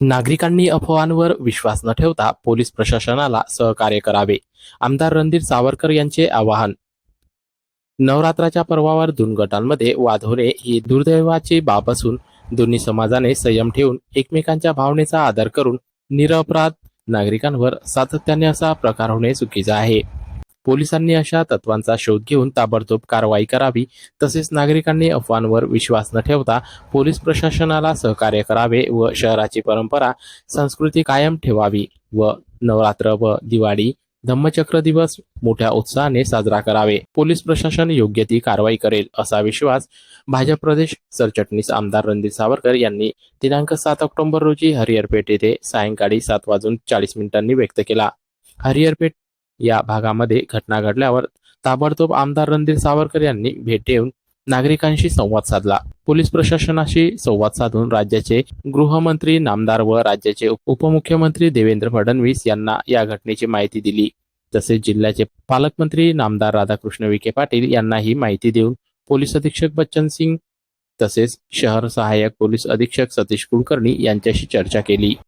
नागरिकांनी अफवांवर विश्वास न ठेवता पोलीस प्रशासनाला सहकार्य करावे. आमदार रणधीर सावरकर यांचे आवाहन. नवरात्राच्या पर्वावर दोन गटांमध्ये वाद होणे ही दुर्दैवाची बाब असून दोन्ही समाजाने संयम ठेवून एकमेकांच्या भावनेचा आदर करून निरपराध नागरिकांवर सातत्याने असा प्रकार होणे चुकीचे आहे. पोलिसांनी अशा तत्वांचा शोध घेऊन ताबडतोब कारवाई करावी. तसेच नागरिकांनी अफवांवर विश्वास न ठेवता पोलीस प्रशासनाला सहकार्य करावे व शहराची परंपरा संस्कृती कायम ठेवावी व नवरात्र व दिवाळी धम्मचक्र दिवस मोठ्या उत्साहाने साजरा करावे. पोलीस प्रशासन योग्य ती कारवाई करेल असा विश्वास भाजप प्रदेश सरचटणीस आमदार रणजित सावरकर यांनी दिनांक सात ऑक्टोबर रोजी हरिहरपेठ येथे सायंकाळी सात वाजून चाळीस मिनिटांनी व्यक्त केला. हरिहरपेठ या भागामध्ये घटना घडल्यावर ताबडतोब आमदार रणधीर सावरकर यांनी भेट देऊन नागरिकांशी संवाद साधला. पोलीस प्रशासनाशी संवाद साधून राज्याचे गृहमंत्री नामदार व राज्याचे उपमुख्यमंत्री देवेंद्र फडणवीस यांना या घटनेची माहिती दिली. तसेच जिल्ह्याचे पालकमंत्री नामदार राधाकृष्ण विखे पाटील यांना ही माहिती देऊन पोलीस अधीक्षक बच्चन सिंग तसेच शहर सहाय्यक पोलीस अधीक्षक सतीश कुलकर्णी यांच्याशी चर्चा केली.